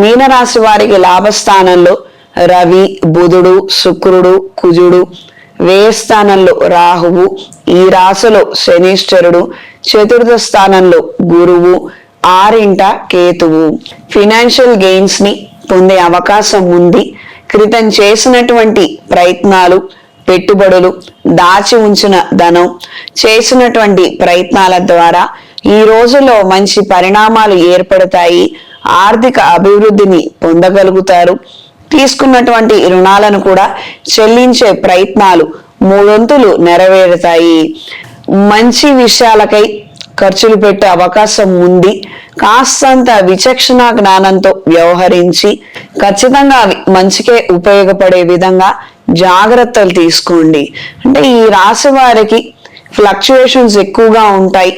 మీనరాశి వారికి లాభస్థానంలో రవి బుధుడు శుక్రుడు కుజుడు వ్యయ స్థానంలో రాహువు ఈ రాశిలో శనీశ్వరుడు చతుర్థ స్థానంలో గురువు ఆరింట కేతువు. ఫినాన్షియల్ గెయిన్స్ని పొందే అవకాశం ఉంది. క్రితం చేసినటువంటి ప్రయత్నాలు పెట్టుబడులు దాచి ఉంచిన ధనం చేసినటువంటి ప్రయత్నాల ద్వారా ఈ రోజుల్లో మంచి పరిణామాలు ఏర్పడతాయి. ఆర్థిక అభివృద్ధిని పొందగలుగుతారు. తీసుకున్నటువంటి రుణాలను కూడా చెల్లించే ప్రయత్నాలు మూడొంతులు నెరవేరుతాయి. మంచి విషయాలకై ఖర్చులు పెట్టే అవకాశం ఉంది. కాస్తంత విచక్షణ జ్ఞానంతో వ్యవహరించి ఖచ్చితంగా అవి మంచికే ఉపయోగపడే విధంగా జాగ్రత్తలు తీసుకోండి. అంటే ఈ రాశి వారికి ఫ్లక్చుయేషన్స్ ఎక్కువగా ఉంటాయి.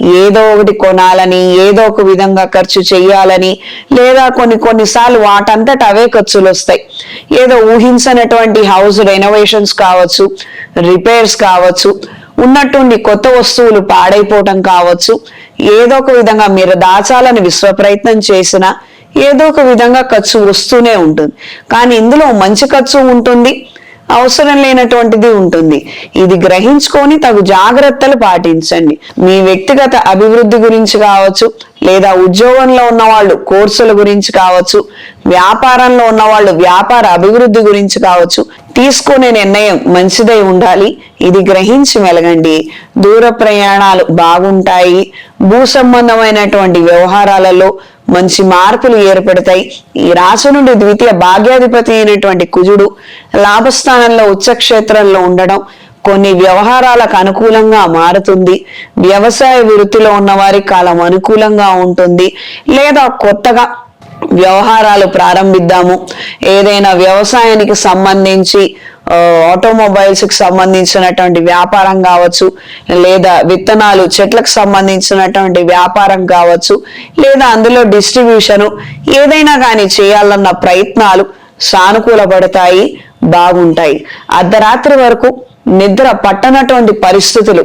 ఏదో ఒకటి కొనాలని ఏదో ఒక విధంగా ఖర్చు చేయాలని లేదా కొన్ని కొన్నిసార్లు వాటంతట అవే ఖర్చులు వస్తాయి. ఏదో ఊహించనటువంటి హౌస్ రెనోవేషన్స్ కావచ్చు రిపేర్స్ కావచ్చు ఉన్నట్టుండి కొత్త వస్తువులు పాడైపోవటం కావచ్చు ఏదో ఒక విధంగా మీరు దాచాలని విశ్వ ప్రయత్నం చేసినా ఏదో ఒక విధంగా ఖర్చు వస్తూనే ఉంటుంది. కానీ ఇందులో మంచి ఖర్చు ఉంటుంది అవసరం లేనటువంటిది ఉంటుంది. ఇది గ్రహించుకొని తగు జాగ్రత్తలు పాటించండి. మీ వ్యక్తిగత అభివృద్ధి గురించి కావచ్చు లేదా ఉద్యోగంలో ఉన్న వాళ్ళు కోర్సుల గురించి కావచ్చు వ్యాపారంలో ఉన్న వాళ్ళు వ్యాపార అభివృద్ధి గురించి కావచ్చు తీసుకునే నిర్ణయం మంచిదై ఉండాలి. ఇది గ్రహించి మెలగండి. దూర ప్రయాణాలు బాగుంటాయి. భూ సంబంధమైనటువంటి వ్యవహారాలలో మంచి మార్పులు ఏర్పడతాయి. ఈ రాశి నుండి ద్వితీయ భాగ్యాధిపతి అయినటువంటి కుజుడు లాభస్థానంలో ఉచ్చక్షేత్రంలో ఉండడం కొన్ని వ్యవహారాలకు అనుకూలంగా మారుతుంది. వ్యవసాయ వృత్తిలో ఉన్న వారి కాలం అనుకూలంగా ఉంటుంది. లేదా కొత్తగా వ్యవహారాలు ప్రారంభిద్దాము. ఏదైనా వ్యవసాయానికి సంబంధించి ఆటోమొబైల్స్కి సంబంధించినటువంటి వ్యాపారం కావచ్చు లేదా విత్తనాలు చెట్లకు సంబంధించినటువంటి వ్యాపారం కావచ్చు లేదా అందులో డిస్ట్రిబ్యూషను ఏదైనా కానీ చేయాలన్న ప్రయత్నాలు సానుకూలపడతాయి బాగుంటాయి. అర్ధరాత్రి వరకు నిద్ర పట్టనటువంటి పరిస్థితులు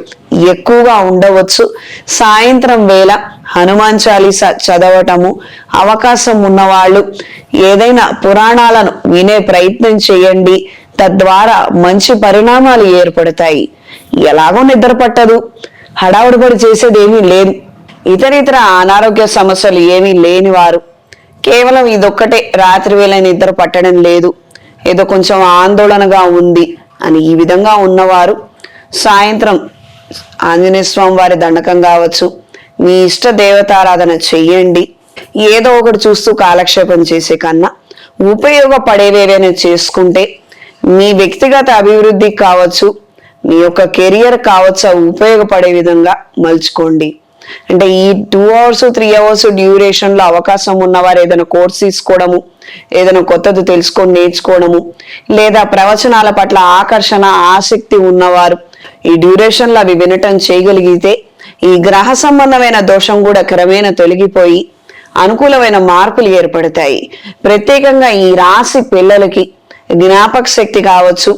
ఎక్కువగా ఉండవచ్చు. సాయంత్రం వేళ హనుమాన్ చాలీస చదవటము అవకాశం ఉన్నవాళ్ళు ఏదైనా పురాణాలను వినే ప్రయత్నం చేయండి. తద్వారా మంచి పరిణామాలు ఏర్పడతాయి. ఎలాగో నిద్ర పట్టదు. హడావుడి పడి చేసేది ఏమీ లేదు. ఇతర ఇతర అనారోగ్య సమస్యలు ఏమీ లేని వారు కేవలం ఇదొక్కటే. రాత్రి వేళ నిద్ర పట్టడం లేదు. ఏదో కొంచెం ఆందోళనగా ఉంది అని ఈ విధంగా ఉన్నవారు సాయంత్రం ఆంజనేయ స్వామి వారి దండకం కావచ్చు. మీ ఇష్ట దేవతారాధన చెయ్యండి. ఏదో ఒకటి చూస్తూ కాలక్షేపం చేసే కన్నా ఉపయోగపడేవేవైనా చేసుకుంటే మీ వ్యక్తిగత అభివృద్ధికి కావచ్చు మీ యొక్క కెరియర్ కావచ్చు అవి ఉపయోగపడే విధంగా మలుచుకోండి. అంటే ఈ టూ అవర్స్ త్రీ అవర్స్ డ్యూరేషన్లో అవకాశం ఉన్నవారు ఏదైనా కోర్స్ తీసుకోవడము ఏదైనా కొత్తది తెలుసుకొని నేర్చుకోవడము లేదా ప్రవచనాల పట్ల ఆకర్షణ ఆసక్తి ఉన్నవారు ఈ డ్యూరేషన్లో అవి వినటం చేయగలిగితే ఈ గ్రహ సంబంధమైన దోషం కూడా క్రమేణా తొలగిపోయి అనుకూలమైన మార్పులు ఏర్పడతాయి. ప్రత్యేకంగా ఈ రాశి పిల్లలకి జ్ఞాపక శక్తి కావచ్చు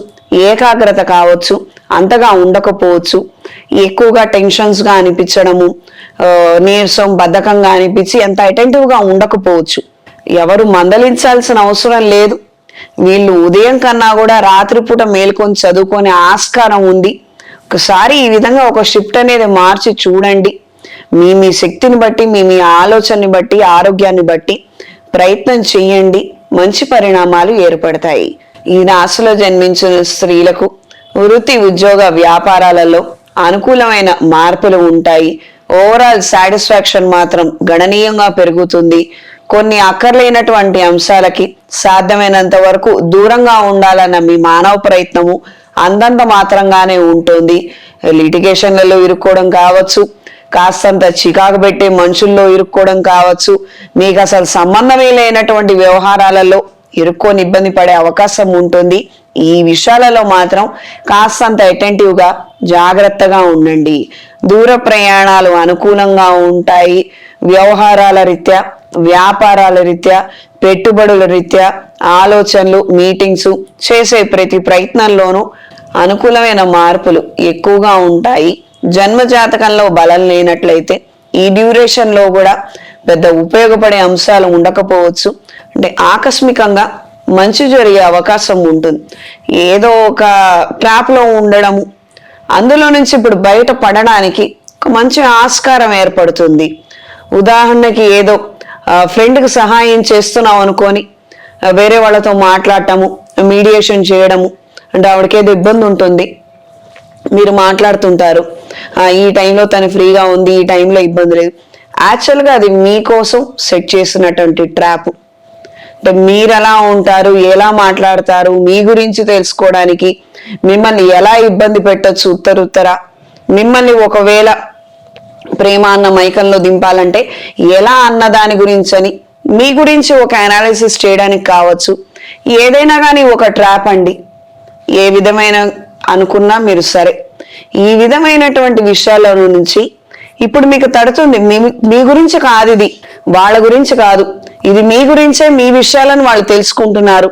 ఏకాగ్రత కావచ్చు అంతగా ఉండకపోవచ్చు ఎక్కువగా టెన్షన్స్గా అనిపించడము నీరసం బద్ధకంగా అనిపించి ఎంత అటెంటివ్గా ఉండకపోవచ్చు. ఎవరు మందలించాల్సిన అవసరం లేదు. వీళ్ళు ఉదయం కన్నా కూడా రాత్రిపూట మేల్కొని చదువుకునే ఆస్కారం ఉంది ఒకసారి ఈ విధంగా ఒక షిఫ్ట్ అనేది మార్చి చూడండి. మీ మీ శక్తిని బట్టి మీ మీ ఆలోచనని బట్టి ఆరోగ్యాన్ని బట్టి ప్రయత్నం చేయండి. మంచి పరిణామాలు ఏర్పడతాయి. ఈ రాశిలో జన్మించిన స్త్రీలకు వృత్తి ఉద్యోగ వ్యాపారాలలో అనుకూలమైన మార్పులు ఉంటాయి. ఓవరాల్ సాటిస్ఫాక్షన్ మాత్రం గణనీయంగా పెరుగుతుంది. కొన్ని అక్కర్లేనటువంటి అంశాలకి సాధ్యమైనంత వరకు దూరంగా ఉండాలన్న మీ మానవ ప్రయత్నము అందంత మాత్రంగానే ఉంటుంది. లిటిగేషన్లలో ఇరుక్కోవడం కావచ్చు. కాస్తంత చికాకు పెట్టే మనుషుల్లో ఇరుక్కోవడం కావచ్చు. మీకు అసలు సంబంధమే లేనటువంటి వ్యవహారాలలో ఇరుక్కొని ఇబ్బంది పడే అవకాశం ఉంటుంది. ఈ విషయాలలో మాత్రం కాస్తంత అటెంటివ్గా జాగ్రత్తగా ఉండండి. దూర ప్రయాణాలు అనుకూలంగా ఉంటాయి. వ్యవహారాల రీత్యా వ్యాపారాల రీత్యా పెట్టుబడుల రీత్యా ఆలోచనలు మీటింగ్స్ చేసే ప్రతి ప్రయత్నంలోనూ అనుకూలమైన మార్పులు ఎక్కువగా ఉంటాయి. జన్మ జాతకంలో బలం లేనట్లయితే ఈ డ్యూరేషన్లో కూడా పెద్ద ఉపయోగపడే అంశాలు ఉండకపోవచ్చు. అంటే ఆకస్మికంగా మంచి జరిగే అవకాశం ఉంటుంది. ఏదో ఒక ట్రాప్లో ఉండడము అందులో నుంచి ఇప్పుడు బయట పడడానికి ఒక మంచి ఆస్కారం ఏర్పడుతుంది. ఉదాహరణకి ఏదో ఫ్రెండ్కి సహాయం చేస్తున్నాం అనుకొని వేరే వాళ్ళతో మాట్లాడటము మీడియేషన్ చేయడము అంటే ఆవిడకి ఏదో ఇబ్బంది ఉంటుంది మీరు మాట్లాడుతుంటారు. ఈ టైంలో తను ఫ్రీగా ఉంది ఈ టైంలో ఇబ్బంది లేదు. యాక్చువల్గా అది మీకోసం సెట్ చేసినటువంటి ట్రాప్ అంటే మీరు ఎలా ఉంటారు ఎలా మాట్లాడతారు మీ గురించి తెలుసుకోవడానికి మిమ్మల్ని ఎలా ఇబ్బంది పెట్టొచ్చు ఉత్తరుత్తర? మిమ్మల్ని ఒకవేళ ప్రేమ అన్న మైకంలో దింపాలంటే ఎలా అన్న దాని గురించి అని మీ గురించి ఒక అనాలిసిస్ చేయడానికి కావచ్చు. ఏదైనా కానీ ఒక ట్రాప్ అండి. ఏ విధమైన అనుకున్నా మీరు సరే. ఈ విధమైనటువంటి విషయాల నుంచి ఇప్పుడు మీకు తడుతుంది. మీ మీ గురించి కాదు ఇది. వాళ్ళ గురించి కాదు. ఇది మీ గురించే మీ విషయాలను వాళ్ళు తెలుసుకుంటున్నారు.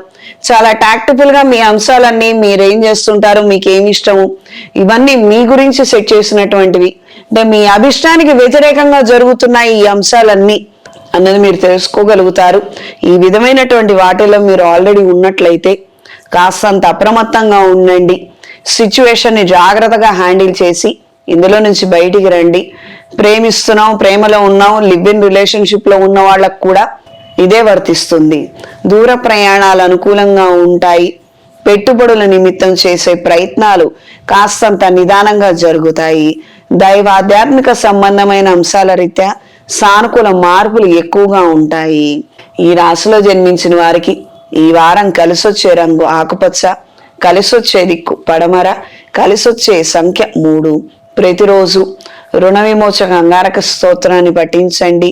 చాలా టాక్టిఫుల్గా మీ అంశాలన్నీ మీరేం చేస్తుంటారు మీకు ఏమి ఇష్టము ఇవన్నీ మీ గురించి సెట్ చేసినటువంటివి. అంటే మీ అభిష్టానికి వ్యతిరేకంగా జరుగుతున్న ఈ అంశాలన్నీ అన్నది మీరు తెలుసుకోగలుగుతారు. ఈ విధమైనటువంటి వాటిలో మీరు ఆల్రెడీ ఉన్నట్లయితే కాస్తంత అప్రమత్తంగా ఉండండి. సిచ్యువేషన్ని జాగ్రత్తగా హ్యాండిల్ చేసి ఇందులో నుంచి బయటికి రండి. ప్రేమిస్తున్నాం ప్రేమలో ఉన్నాం లివ్ ఇన్ రిలేషన్షిప్లో ఉన్న వాళ్ళకు కూడా ఇదే వర్తిస్తుంది. దూర ప్రయాణాలు అనుకూలంగా ఉంటాయి. పెట్టుబడుల నిమిత్తం చేసే ప్రయత్నాలు కాస్తంత నిదానంగా జరుగుతాయి. దైవ ఆధ్యాత్మిక సంబంధమైన అంశాల రీత్యా సానుకూల మార్పులు ఎక్కువగా ఉంటాయి. ఈ రాశిలో జన్మించిన వారికి ఈ వారం కలిసొచ్చే రంగు ఆకుపచ్చ కలిసొచ్చే దిక్కు పడమర కలిసొచ్చే సంఖ్య మూడు. ప్రతిరోజు రుణ విమోచక అంగారక స్తోత్రాన్ని పఠించండి.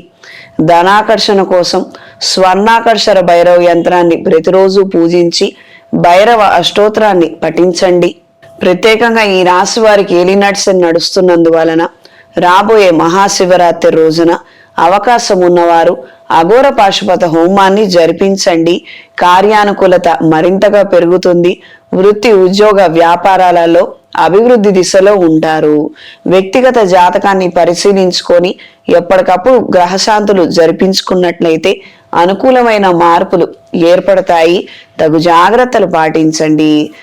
ధనాకర్షణ కోసం స్వర్ణాకర్షణ భైరవ యంత్రాన్ని ప్రతిరోజు పూజించి భైరవ అష్టోత్రాన్ని పఠించండి. ప్రత్యేకంగా ఈ రాశి వారికి ఏలినట్స్ నడుస్తున్నందువలన రాబోయే మహాశివరాత్రి రోజున అవకాశం ఉన్నవారు అఘోర పాశుపత హోమాన్ని జరిపించండి. కార్యానుకూలత మరింతగా పెరుగుతుంది. వృత్తి ఉద్యోగ వ్యాపారాలలో అభివృద్ధి దిశలో ఉంటారు. వ్యక్తిగత జాతకాన్ని పరిశీలించుకొని ఎప్పటికప్పుడు గ్రహశాంతులు జరిపించుకున్నట్లయితే అనుకూలమైన మార్పులు ఏర్పడతాయి. తగు జాగ్రత్తలు పాటించండి.